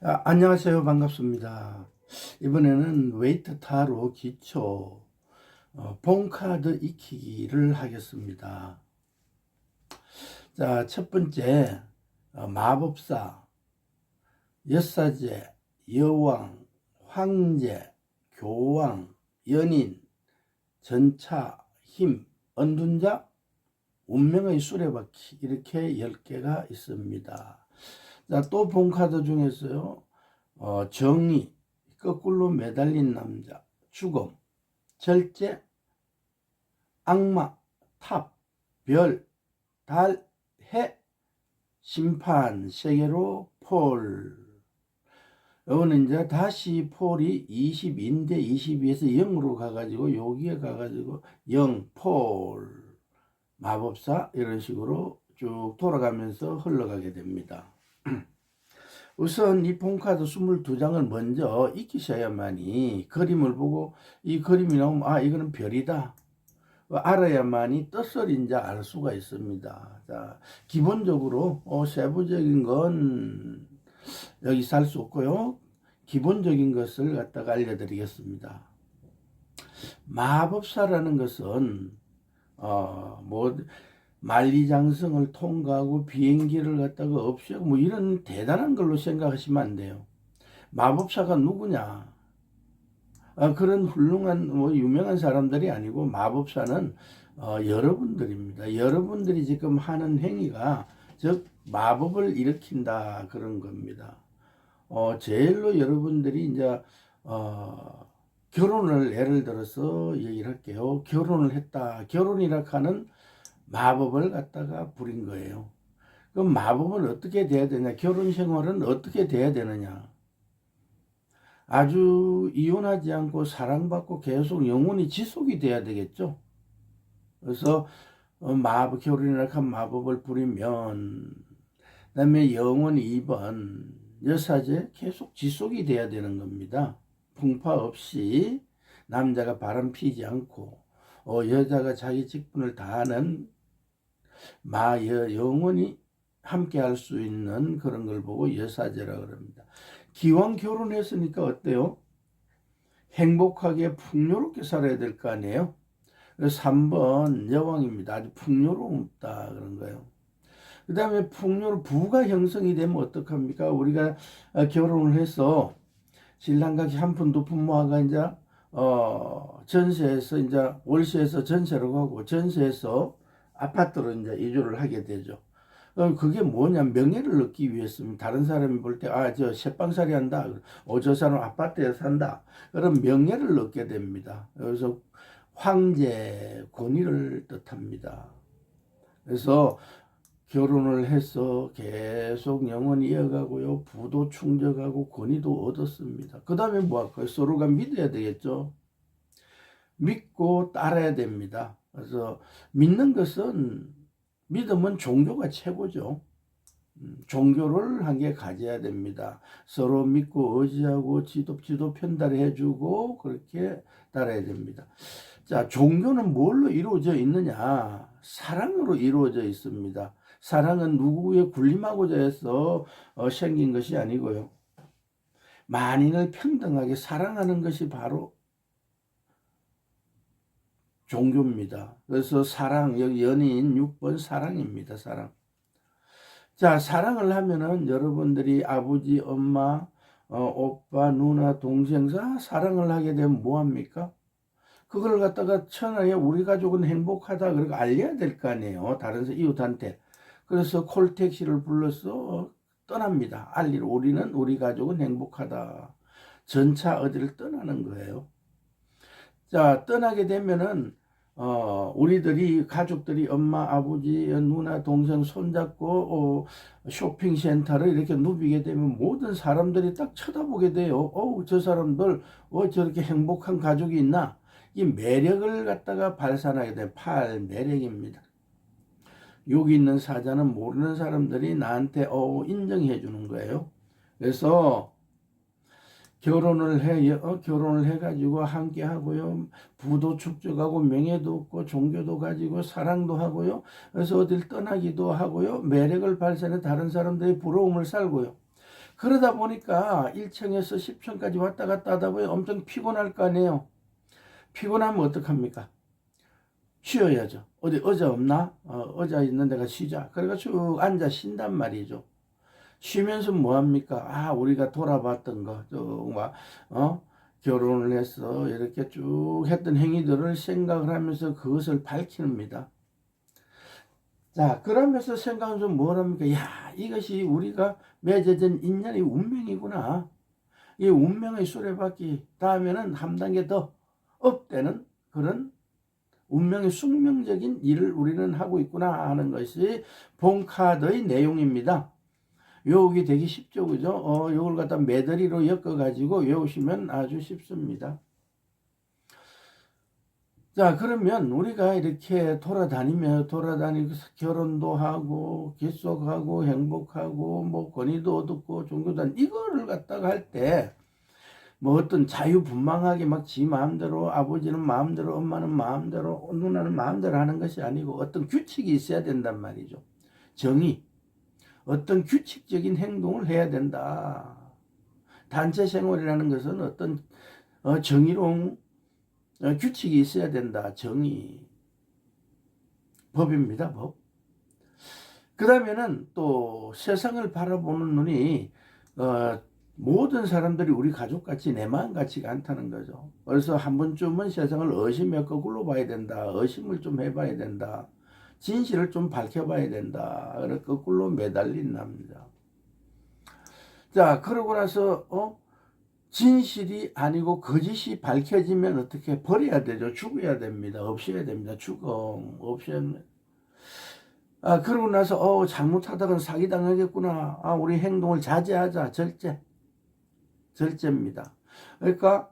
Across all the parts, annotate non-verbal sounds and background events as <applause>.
아, 안녕하세요. 반갑습니다. 이번에는 웨이트 타로 기초 어, 본카드 익히기를 하겠습니다. 자, 첫 번째 어, 마법사, 여사제, 여왕, 황제, 교왕, 연인, 전차, 힘, 언둔자, 운명의 수레바퀴 이렇게 10개가 있습니다. 자, 또 본 카드 중에서요, 어, 정의, 거꾸로 매달린 남자, 죽음, 절제, 악마, 탑, 별, 달, 해, 심판, 세계로 폴. 이거는 이제 다시 폴이 22인데 22에서 0으로 가가지고 여기에 가가지고 0, 폴, 마법사 이런 식으로 쭉 돌아가면서 흘러가게 됩니다. <clears throat> 우선 이 폰카드 22장을 먼저 익히셔야만이 그림을 보고 이 그림이 나오면 아 이거는 별이다 알아야만이 뜻을 이제 알 수가 있습니다. 자 기본적으로 어, 세부적인 건 여기서 할수 없고요. 기본적인 것을 갖다가 알려드리겠습니다. 마법사라는 것은 어 뭐 만리장성을 통과하고 비행기를 갖다가 없애고 뭐 이런 대단한 걸로 생각하시면 안 돼요. 마법사가 누구냐? 아, 그런 훌륭한 뭐 유명한 사람들이 아니고 마법사는 어, 여러분들입니다. 여러분들이 지금 하는 행위가 즉 마법을 일으킨다 그런 겁니다. 어, 제일로 여러분들이 이제 어, 결혼을 예를 들어서 얘기를 할게요. 결혼을 했다. 결혼이라 하는 마법을 갖다가 부린 거예요. 그럼 마법은 어떻게 돼야 되냐? 결혼 생활은 어떻게 돼야 되느냐? 아주 이혼하지 않고 사랑받고 계속 영원히 지속이 돼야 되겠죠. 그래서 어, 마법 결혼이라 한 마법을 부리면 그다음에 영원히 2번 여사제 계속 지속이 돼야 되는 겁니다. 풍파 없이 남자가 바람 피지 않고 어, 여자가 자기 직분을 다하는 마여 영원히 함께 할 수 있는 그런 걸 보고 여사제라 그럽니다. 기왕 결혼했으니까 어때요? 행복하게 풍요롭게 살아야 될 거 아니에요? 그래서 3번 여왕입니다. 아주 풍요롭다 그런 거예요. 그 다음에 풍요로 부가 형성이 되면 어떡합니까? 우리가 결혼을 해서 신랑과 한푼 두 푼 모아가 이제 어 전세에서 이제 월세에서 전세로 가고 전세에서 아파트로 이제 이주를 하게 되죠. 그게 뭐냐 명예를 얻기 위해서입니다. 다른 사람이 볼 때 아저 새빵살이 한다. 어저 사람 아파트에 산다. 그런 명예를 얻게 됩니다. 그래서 황제 권위를 뜻합니다. 그래서 결혼을 해서 계속 영원히 이어가고요. 부도 충족하고 권위도 얻었습니다. 그 다음에 뭐 할까요? 서로가 믿어야 되겠죠. 믿고 따라야 됩니다. 그래서 믿는 것은 믿음은 종교가 최고죠. 음, 종교를 한 개 가져야 됩니다. 서로 믿고 의지하고 지도 지도 편달해 주고 그렇게 따라야 됩니다. 자, 종교는 뭘로 이루어져 있느냐? 사랑으로 이루어져 있습니다. 사랑은 누구에 군림하고자 해서 어, 생긴 것이 아니고요. 만인을 평등하게 사랑하는 것이 바로 종교입니다. 그래서 사랑, 연인 6번 사랑입니다. 사랑. 자, 사랑을 하면은 여러분들이 아버지, 엄마, 어, 오빠, 누나, 동생, 다 사랑을 하게 되면 뭐합니까? 그걸 갖다가 천하에 우리 가족은 행복하다. 그러고 알려야 될 거 아니에요. 다른 이웃한테. 그래서 콜택시를 불러서 떠납니다. 알리로 우리는, 우리 가족은 행복하다. 전차 어디를 떠나는 거예요. 자, 떠나게 되면은, 어, 우리들이, 가족들이 엄마, 아버지, 누나, 동생 손잡고, 어, 쇼핑센터를 이렇게 누비게 되면 모든 사람들이 딱 쳐다보게 돼요. 어우, 저 사람들, 어, 저렇게 행복한 가족이 있나? 이 매력을 갖다가 발산하게 돼. 팔, 매력입니다. 여기 있는 사자는 모르는 사람들이 나한테, 어, 인정해 주는 거예요. 그래서, 결혼을 해, 어, 결혼을 해가지고 함께 하고요. 부도 축적하고 명예도 얻고 종교도 가지고 사랑도 하고요. 그래서 어딜 떠나기도 하고요. 매력을 발산해 다른 사람들의 부러움을 살고요. 그러다 보니까 1층에서 10층까지 왔다 갔다 하다 보니 엄청 피곤할 거 아니에요. 피곤하면 어떡합니까? 쉬어야죠. 어디 의자 없나? 어, 의자 있는 데가 쉬자. 그래가 쭉 앉아 쉰단 말이죠. 쉬면서 뭐 합니까? 아, 우리가 돌아봤던 거, 정말, 어? 결혼을 해서 이렇게 쭉 했던 행위들을 생각을 하면서 그것을 밝힙니다. 자, 그러면서 생각하면서 뭘 합니까? 야, 이것이 우리가 맺어진 인연의 운명이구나. 이 운명의 수레바퀴 다음에는 한 단계 더 업되는 그런 운명의 숙명적인 일을 우리는 하고 있구나 하는 것이 본 카드의 내용입니다. 외우기 되기 쉽죠, 그죠? 어, 요걸 갖다 매더리로 엮어 가지고 외우시면 아주 쉽습니다. 자, 그러면 우리가 이렇게 돌아다니며 돌아다니고 결혼도 하고 기속하고 행복하고 뭐 권위도 얻고 종교단 이거를 갖다가 할 때 뭐 어떤 자유분방하게 막 지 마음대로 아버지는 마음대로 엄마는 마음대로 누나는 마음대로 하는 것이 아니고 어떤 규칙이 있어야 된단 말이죠. 정의. 어떤 규칙적인 행동을 해야 된다. 단체 생활이라는 것은 어떤 어, 정의로운 어, 규칙이 있어야 된다. 정의. 법입니다. 법. 그 다음에는 또 세상을 바라보는 눈이 어, 모든 사람들이 우리 가족같이 내 마음같지가 않다는 거죠. 그래서 한 번쯤은 세상을 의심의 거꾸로 봐야 된다. 의심을 좀 해봐야 된다. 진실을 좀 밝혀봐야 된다. 그래 거꾸로 매달린 남자. 자, 그러고 나서 어 진실이 아니고 거짓이 밝혀지면 어떻게 버려야 되죠? 죽어야 됩니다. 없애야 됩니다. 죽음 없애야 아 그러고 나서 어 잘못하다간 사기 당하겠구나. 아 우리 행동을 자제하자. 절제. 절제입니다. 그러니까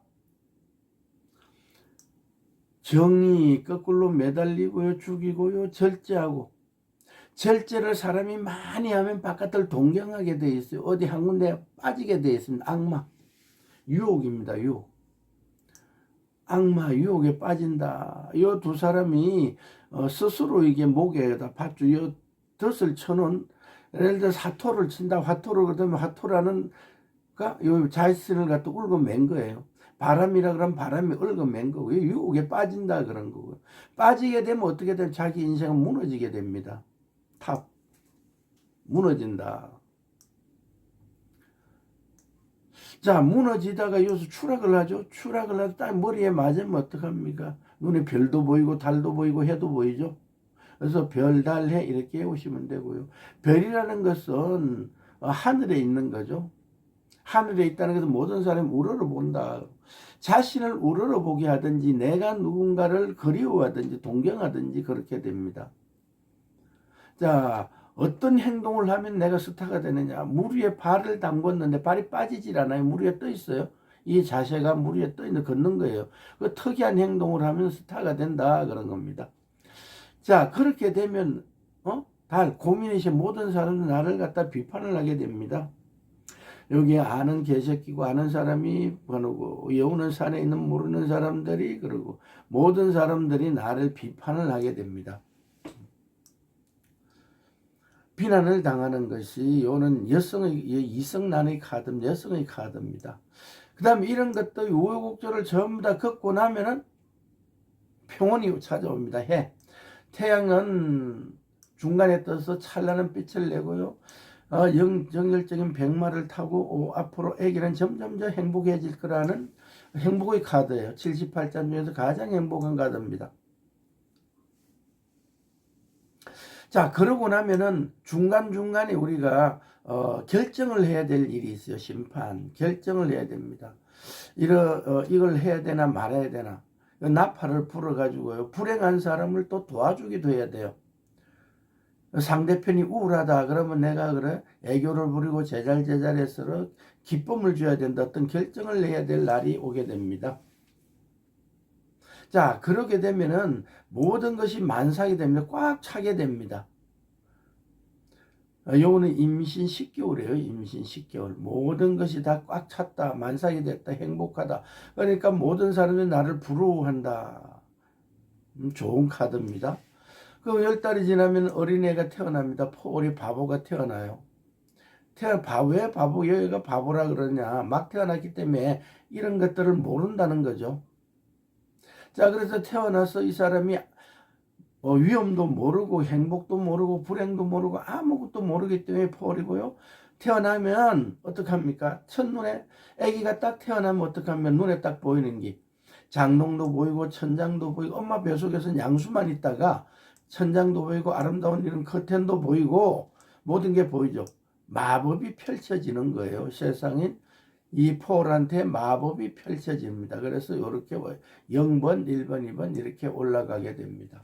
정이 거꾸로 매달리고요, 죽이고요, 절제하고. 절제를 사람이 많이 하면 바깥을 동경하게 돼 있어요. 어디 한 군데 빠지게 돼 있습니다. 악마. 유혹입니다, 유혹. 악마 유혹에 빠진다. 이 두 사람이 어, 스스로 이게 목에다 밧줄, 이 덫을 쳐놓은, 예를 들어 사토를 친다. 화토를 그러면 화토라는, 요 자신을 갖다 울고 맨 거예요. 바람이라 그러면 바람이 얽어맨 거고요. 유혹에 빠진다 그런 거고요. 빠지게 되면 어떻게 되면 자기 인생은 무너지게 됩니다. 탑. 무너진다. 자, 무너지다가 여기서 추락을 하죠. 추락을 하다 딱 머리에 맞으면 어떡합니까? 눈에 별도 보이고 달도 보이고 해도 보이죠. 그래서 별, 달, 해 이렇게 해오시면 되고요. 별이라는 것은 하늘에 있는 거죠. 하늘에 있다는 것은 모든 사람이 우러러 본다. 자신을 우러러 보게 하든지 내가 누군가를 그리워하든지 동경하든지 그렇게 됩니다. 자, 어떤 행동을 하면 내가 스타가 되느냐? 물 위에 발을 담궜는데 발이 빠지질 않아요. 물 위에 떠 있어요. 이 자세가 물 위에 떠 있는 걷는 거예요. 그 특이한 행동을 하면 스타가 된다 그런 겁니다. 자, 그렇게 되면 어? 다 고민이신 모든 사람은 나를 갖다 비판을 하게 됩니다. 여기에 아는 개새끼고 아는 사람이 번우고 여우는 산에 있는 모르는 사람들이 그러고 모든 사람들이 나를 비판을 하게 됩니다. 비난을 당하는 것이 요는 여성의 이성난의 카드, 여성의 카드입니다. 그 다음에 이런 것도 우여곡절을 전부 다 겪고 나면은 평온이 찾아옵니다. 해. 태양은 중간에 떠서 찬란한 빛을 내고요. 어, 영, 정열적인 백마를 타고 어, 앞으로 애기는 점점 더 행복해질 거라는 행복의 카드예요. 78장 중에서 가장 행복한 카드입니다. 자, 그러고 나면은 중간중간에 우리가 어, 결정을 해야 될 일이 있어요. 심판. 결정을 해야 됩니다. 이러, 어, 이걸 해야 되나 말아야 되나. 나팔을 불어가지고요. 불행한 사람을 또 도와주기도 해야 돼요. 상대편이 우울하다 그러면 내가 그래 애교를 부리고 제잘제잘해서 기쁨을 줘야 된다 어떤 결정을 내야 될 날이 오게 됩니다. 자 그러게 되면은 모든 것이 만삭이 됩니다. 꽉 차게 됩니다. 요거는 임신 10개월이에요. 임신 10개월. 모든 것이 다 꽉 찼다. 만삭이 됐다. 행복하다. 그러니까 모든 사람이 나를 부러워한다. 음, 좋은 카드입니다. 그열 달이 지나면 어린애가 태어납니다. 포리 바보가 태어나요. 태어 바보 왜 바보 여기가 바보라 그러냐 막 태어났기 때문에 이런 것들을 모른다는 거죠. 자 그래서 태어나서 이 사람이 어, 위험도 모르고 행복도 모르고 불행도 모르고 아무것도 모르기 때문에 포리고요. 태어나면 어떡합니까? 첫눈에 아기가 딱 태어나면 어떡하면 눈에 딱 보이는 게 장롱도 보이고 천장도 보이고 엄마 뱃속에서는 양수만 있다가 천장도 보이고 아름다운 이런 커튼도 보이고 모든 게 보이죠. 마법이 펼쳐지는 거예요. 세상인 이 폴한테 마법이 펼쳐집니다. 그래서 이렇게 0번, 1번, 2번 이렇게 올라가게 됩니다.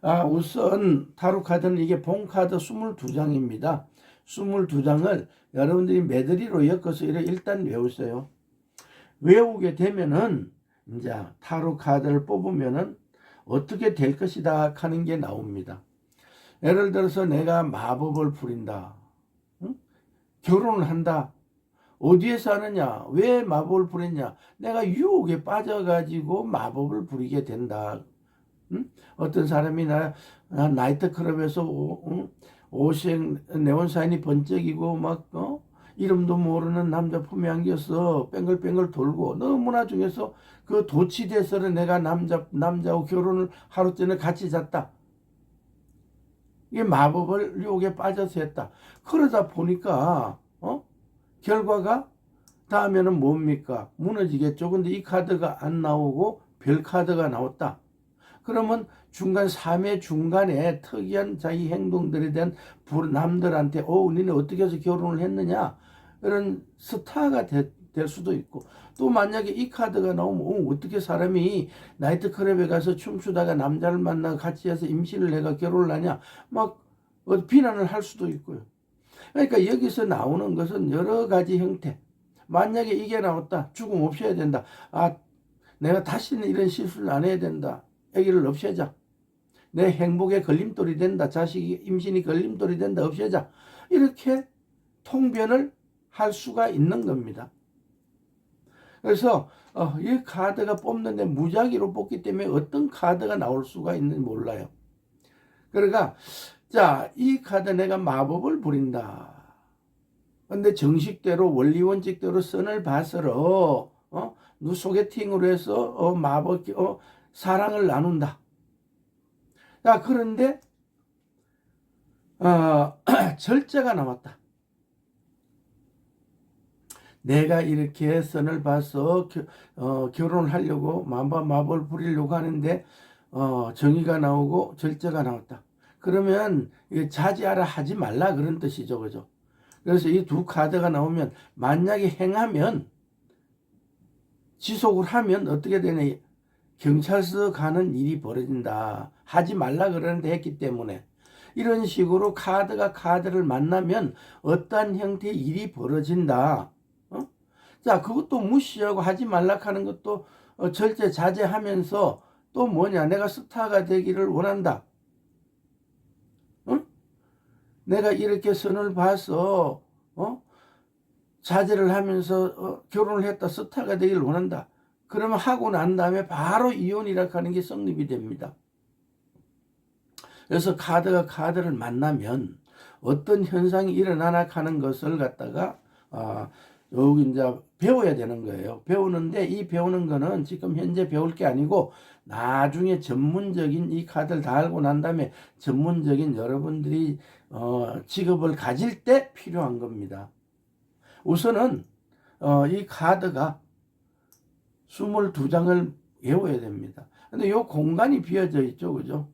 아, 우선 타로 카드는 이게 본 카드 22장입니다. 22장을 여러분들이 메드리로 엮어서 일단 외우세요. 외우게 되면은 이제 타로 카드를 뽑으면은 어떻게 될 것이다 하는 게 나옵니다. 예를 들어서 내가 마법을 부린다. 응? 결혼을 한다. 어디에서 하느냐? 왜 마법을 부렸냐? 내가 유혹에 빠져가지고 마법을 부리게 된다. 응? 어떤 사람이 나, 나 나이트클럽에서 오, 응? 오색 네온사인이 번쩍이고 막 어? 이름도 모르는 남자 품에 안겨서 뺑글뺑글 돌고 너무나 중에서 그 도치돼서는 내가 남자 남자하고 결혼을 하루 전에 같이 잤다. 이게 마법을 유혹에 빠져서 했다. 그러다 보니까 어? 결과가 다음에는 뭡니까? 무너지겠죠. 근데 이 카드가 안 나오고 별 카드가 나왔다. 그러면 중간 삶의 중간에 특이한 자기 행동들에 대한 불- 남들한테 어 니네 어떻게 해서 결혼을 했느냐 이런 스타가 되, 될 수도 있고 또 만약에 이 카드가 나오면 어, 어떻게 사람이 나이트클럽에 가서 춤추다가 남자를 만나 같이 해서 임신을 해가 결혼을 하냐 막 어, 비난을 할 수도 있고요. 그러니까 여기서 나오는 것은 여러 가지 형태. 만약에 이게 나왔다. 죽음 없애야 된다. 아, 내가 다시는 이런 실수를 안 해야 된다. 아기를 없애자. 내 행복의 걸림돌이 된다. 자식이 임신이 걸림돌이 된다. 없애자. 이렇게 통변을 할 수가 있는 겁니다. 그래서 어, 이 카드가 뽑는데 무작위로 뽑기 때문에 어떤 카드가 나올 수가 있는지 몰라요. 그러니까 자, 이 카드 내가 마법을 부린다. 근데 정식대로 원리 원칙대로 선을 봐서로 어? 누 소개팅으로 해서 어, 마법 어, 사랑을 나눈다. 자, 그런데 어, <clears throat> 절제가 나왔다. 내가 이렇게 선을 봐서 겨, 어, 결혼을 하려고 마법 마법을 부리려고 하는데 어, 정의가 나오고 절제가 나왔다. 그러면 자제하라 하지 말라 그런 뜻이죠, 그죠? 그래서 이 두 카드가 나오면 만약에 행하면 지속을 하면 어떻게 되냐? 경찰서 가는 일이 벌어진다. 하지 말라 그러는데 했기 때문에 이런 식으로 카드가 카드를 만나면 어떠한 형태의 일이 벌어진다. 어? 자, 그것도 무시하고 하지 말라 하는 것도 어, 절제 자제하면서 또 뭐냐? 내가 스타가 되기를 원한다. 어? 내가 이렇게 선을 봐서 어? 자제를 하면서 어, 결혼을 했다 스타가 되기를 원한다. 그러면 하고 난 다음에 바로 이혼이라 하는 게 성립이 됩니다. 그래서 카드가 카드를 만나면 어떤 현상이 일어나나 하는 것을 갖다가 아, 여기 이제 배워야 되는 거예요. 배우는데 이 배우는 거는 지금 현재 배울 게 아니고 나중에 전문적인 이 카드를 다 알고 난 다음에 전문적인 여러분들이 어, 직업을 가질 때 필요한 겁니다. 우선은 어, 이 카드가 22장을 외워야 됩니다. 근데 요 공간이 비어져 있죠. 그죠?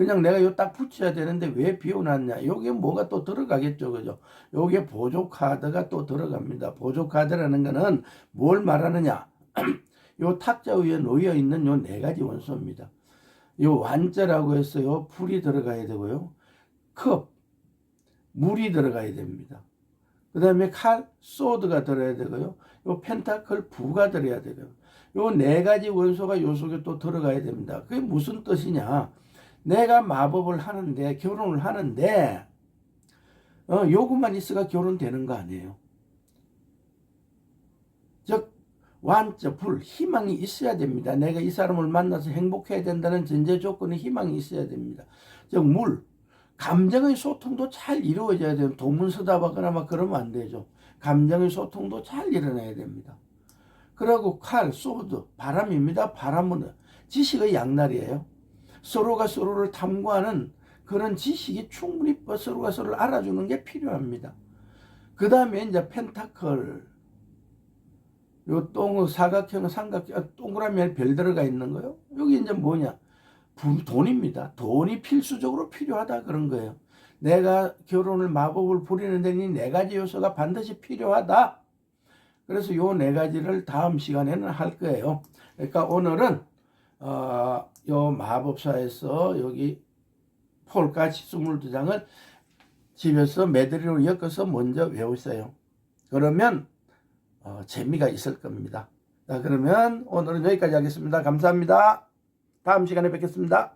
그냥 내가 요 딱 붙여야 되는데 왜 비워놨냐? 요게 뭐가 또 들어가겠죠. 그죠? 요게 보조 카드가 또 들어갑니다. 보조 카드라는 거는 뭘 말하느냐? <clears throat> 요 탁자 위에 놓여 있는 요 네 가지 원소입니다. 요 완자라고 했어요. 풀이 들어가야 되고요. 컵, 물이 들어가야 됩니다. 그 다음에 칼, 소드가 들어야 되고요. 요 펜타클, 부가 들어야 되고요. 요 네 가지 원소가 요 속에 또 들어가야 됩니다. 그게 무슨 뜻이냐? 내가 마법을 하는데, 결혼을 하는데, 어, 요것만 있어가 결혼되는 거 아니에요. 즉, 완자, 불, 희망이 있어야 됩니다. 내가 이 사람을 만나서 행복해야 된다는 전제 조건에 희망이 있어야 됩니다. 즉, 물, 감정의 소통도 잘 이루어져야 돼요. 동문서답하거나 막 그러면 안 되죠. 감정의 소통도 잘 일어나야 됩니다. 그리고 칼, 소드, 바람입니다. 바람은 지식의 양날이에요. 서로가 서로를 탐구하는 그런 지식이 충분히 서로가 서로를 알아주는 게 필요합니다. 그 다음에 이제 펜타클, 요 동, 사각형, 삼각형, 아, 동그라미 별 들어가 있는 거요. 여기 이제 뭐냐? 부- 돈입니다. 돈이 필수적으로 필요하다 그런 거예요. 내가 결혼을 마법을 부리는 데는 네 가지 요소가 반드시 필요하다. 그래서 요 네 가지를 다음 시간에는 할 거예요. 그러니까 오늘은 어, 요 마법사에서 여기 폴까지 22장을 집에서 메드리로 엮어서 먼저 외우세요. 그러면 어, 재미가 있을 겁니다. 자, 그러면 오늘은 여기까지 하겠습니다. 감사합니다. 다음 시간에 뵙겠습니다.